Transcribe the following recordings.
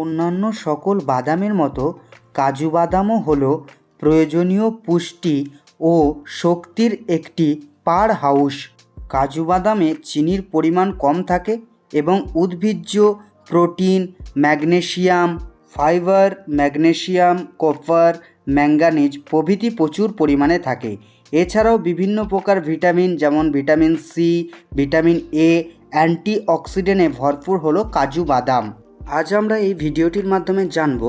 অন্যান্য সকল বাদামের মতো কাজু বাদামও হল প্রয়োজনীয় পুষ্টি ও শক্তির একটি পার হাউস। কাজু বাদামে চিনির পরিমাণ কম থাকে এবং উদ্ভিজ্জ protein, magnesium, fibre, magnesium, copper, manganese প্রভৃতি প্রচুর পরিমাণে থাকে। এছাড়াও বিভিন্ন প্রকার ভিটামিন যেমন ভিটামিন সি, ভিটামিন এ, অ্যান্টিঅক্সিডেন্টে ভরপুর হলো কাজু বাদাম। আজ আমরা এই ভিডিওটির মাধ্যমে জানব,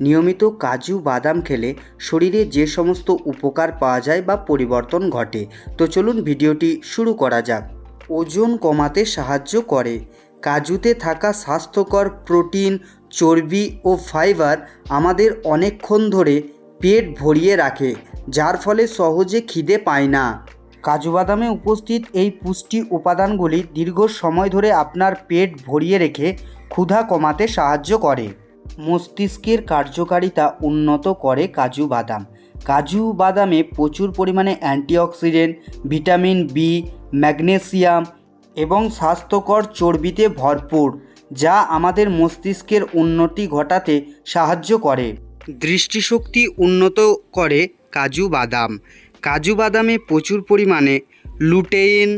নিয়মিত কাজু বাদাম খেলে শরীরে যে সমস্ত উপকার পাওয়া যায় বা পরিবর্তন ঘটে। তো চলুন ভিডিওটি শুরু করা যাক। ওজন কমাতে সাহায্য করে। কাজুতে থাকা স্বাস্থ্যকর প্রোটিন, চর্বি ও ফাইবার আমাদের অনেকক্ষণ ধরে পেট ভরিয়ে রাখে, যার ফলে সহজে খিদে পায় না। কাজু বাদামে উপস্থিত এই পুষ্টি উপাদানগুলি দীর্ঘ সময় ধরে আপনার পেট ভরিয়ে রেখে ক্ষুধা কমাতে সাহায্য করে। মস্তিষ্কের কার্যকারিতা উন্নত করে কাজু বাদাম। কাজু বাদামে প্রচুর পরিমাণে অ্যান্টিঅক্সিডেন্ট, ভিটামিন বি, ম্যাগনেসিয়াম এবং স্বাস্থ্যকর চর্বিতে ভরপুর, যা আমাদের মস্তিষ্কের উন্নতি ঘটাতে সাহায্য করে। দৃষ্টিশক্তি উন্নত করে কাজু বাদাম। কাজু বাদামে প্রচুর পরিমাণে লুটেইন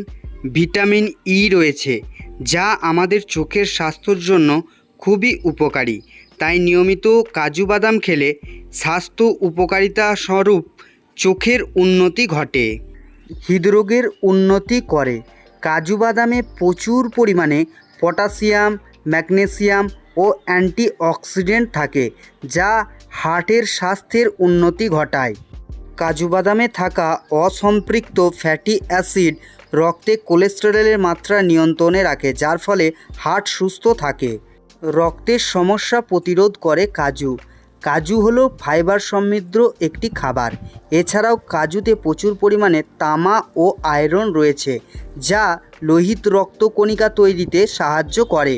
ভিটামিন ই রয়েছে, যা আমাদের চোখের স্বাস্থ্যর জন্য খুবই উপকারী। তাই নিয়মিত কাজু বাদাম খেলে স্বাস্থ্য উপকারিতা স্বরূপ চোখের উন্নতি ঘটে। হৃদরোগের উন্নতি করে। কাজু বাদামে প্রচুর পরিমাণে পটাশিয়াম, ম্যাগনেসিয়াম ও অ্যান্টিঅক্সিডেন্ট থাকে, যা হার্টের স্বাস্থ্যের উন্নতি ঘটায়। কাজু বাদামে থাকা অসম্পৃক্ত ফ্যাটি অ্যাসিড রক্তে কোলেস্টেরলের মাত্রা নিয়ন্ত্রণে রাখে, যার ফলে হার্ট সুস্থ থাকে। রক্তের সমস্যা প্রতিরোধ করে কাজু। কাজু হলো ফাইবার সমৃদ্ধ একটি খাবার। এছাড়াও কাজুতে প্রচুর পরিমাণে তামা ও আয়রন রয়েছে, যা লোহিত রক্তকণিকা তৈরিতে সাহায্য করে।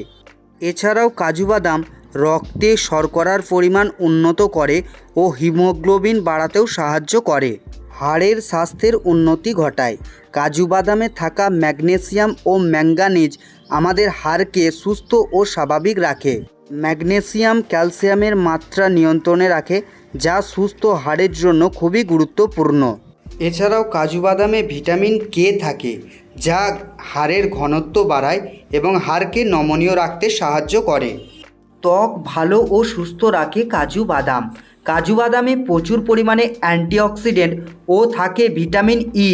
এছাড়াও কাজু বাদাম রক্তে শর্করার পরিমাণ উন্নত করে ও হিমোগ্লোবিন বাড়াতেও সাহায্য করে। হাড়ের স্বাস্থ্যের উন্নতি ঘটায়। কাজু বাদামে থাকা ম্যাগনেসিয়াম ও ম্যাঙ্গানিজ আমাদের হাড়কে সুস্থ ও স্বাভাবিক রাখে। ম্যাগনেসিয়াম ক্যালসিয়ামের মাত্রা নিয়ন্ত্রণে রাখে, যা সুস্থ হাড়ের জন্য খুবই গুরুত্বপূর্ণ। এছাড়াও কাজু বাদামে ভিটামিন কে থাকে, যা হাড়ের ঘনত্ব বাড়ায় এবং হাড়কে নমনীয় রাখতে সাহায্য করে। ত্বক ভালো ও সুস্থ রাখে কাজু বাদাম। কাজু বাদামে প্রচুর পরিমাণে অ্যান্টিঅক্সিডেন্ট ও থাকে ভিটামিন ই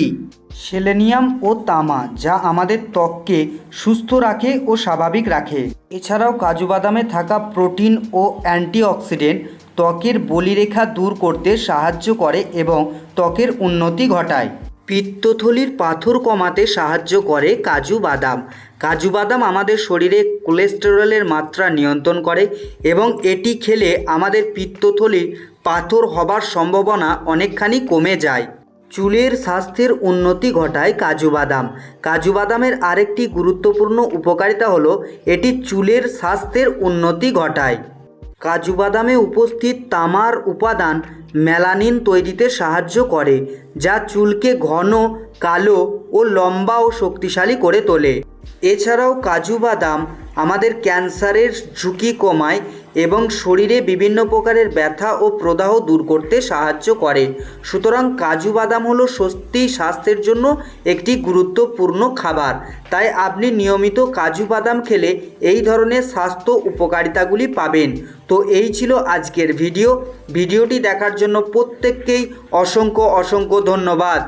সেলেনিয়াম ও তামা, যা আমাদের ত্বককে সুস্থ রাখে ও স্বাভাবিক রাখে। এছাড়াও কাজু বাদামে থাকা প্রোটিন ও অ্যান্টিঅক্সিডেন্ট ত্বকের বলিরেখা দূর করতে সাহায্য করে এবং ত্বকের উন্নতি ঘটায়। পিত্তথলির পাথর কমাতে সাহায্য করে কাজু বাদাম। কাজু বাদাম আমাদের শরীরে কোলেস্টেরলের মাত্রা নিয়ন্ত্রণ করে এবং এটি খেলে আমাদের পিত্তথলির পাথর হবার সম্ভাবনা অনেকখানি কমে যায়। চুলের স্বাস্থ্যের উন্নতি ঘটায় কাজু বাদাম। কাজু বাদামের আরেকটি গুরুত্বপূর্ণ উপকারিতা হলো এটি চুলের স্বাস্থ্যের উন্নতি ঘটায়। কাজু বাদামে উপস্থিত তামার উপাদান মেলানিন তৈরিতে সাহায্য করে, যা চুলকে ঘন, কালো ও লম্বা ও শক্তিশালী করে তোলে। এছাড়াও কাজু বাদাম আমাদের ক্যান্সারের ঝুঁকি কমায় এবং শরীরে বিভিন্ন প্রকারের ব্যথা ও প্রদাহ দূর করতে সাহায্য করে। সুতরাং কাজু বাদাম হলো সত্যিই স্বাস্থ্যের জন্য একটি গুরুত্বপূর্ণ খাবার। তাই আপনি নিয়মিত কাজু বাদাম খেলে এই ধরনের স্বাস্থ্য উপকারিতাগুলি পাবেন। তো এই ছিল আজকের ভিডিও। ভিডিওটি দেখার জন্য প্রত্যেককেই অসংখ্য অসংখ্য ধন্যবাদ।